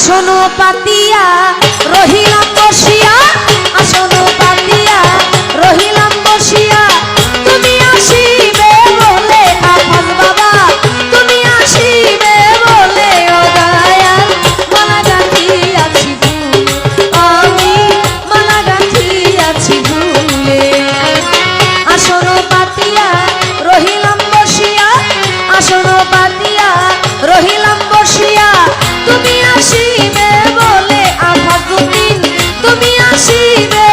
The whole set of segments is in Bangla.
আসন পাতিয়া রহিলাম বসিয়া আসন পাতিয়া vive.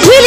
Jesus.